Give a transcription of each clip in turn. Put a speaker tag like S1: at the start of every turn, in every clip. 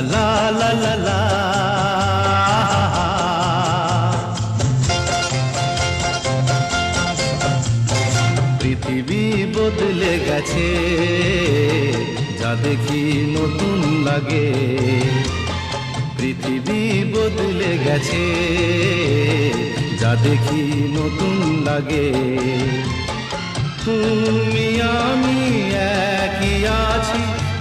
S1: লা লা লা লা। লা পৃথিবী বদলে গেছে, যা দেখি নতুন লাগে। পৃথিবী বদলে গেছে, যা দেখি নতুন লাগে। তুমি, আমি একই আছি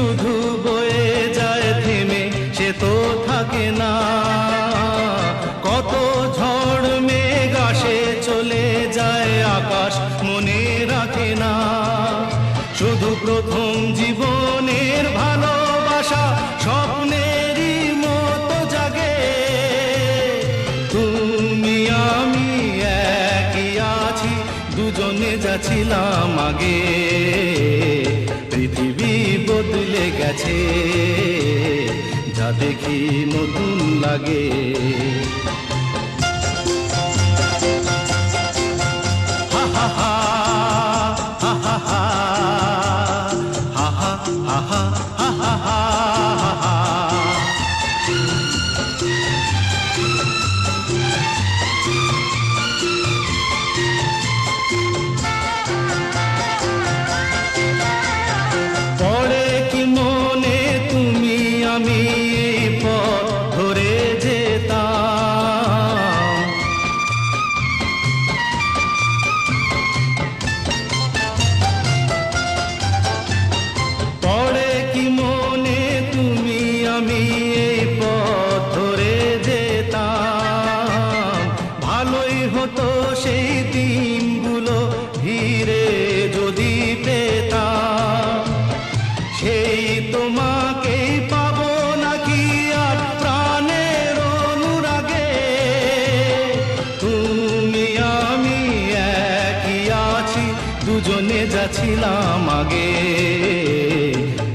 S1: শুধু বয়ে যায় থেমে, সে তো থাকে না। কত ঝড় মেঘ আসে, চলে যায় আকাশ, মনে রাখে না। শুধু প্রথম জীবনের ভালোবাসা, স্বপ্নেরই মতো জাগে। তুমি, আমি একই আছি, দুজনে যাচ্ছিলাম আগে। বদলে গেছে যা দেখি নতুন লাগে হা হা হা হা হা হা হা হা আমি এই পথ ধরে যেতাম। ভালোই হতো সেই দিনগুলো ধীরে যদি পেতাম। সেই তোমাকেই পাবো নাকি আর প্রাণের অনুরাগে? তুমি, আমি একই আছি, দুজনে যাচ্ছিলাম আগে।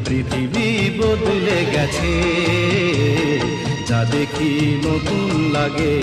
S1: পৃথিবী বদলে গেছে যা দেখি নতুন লাগে।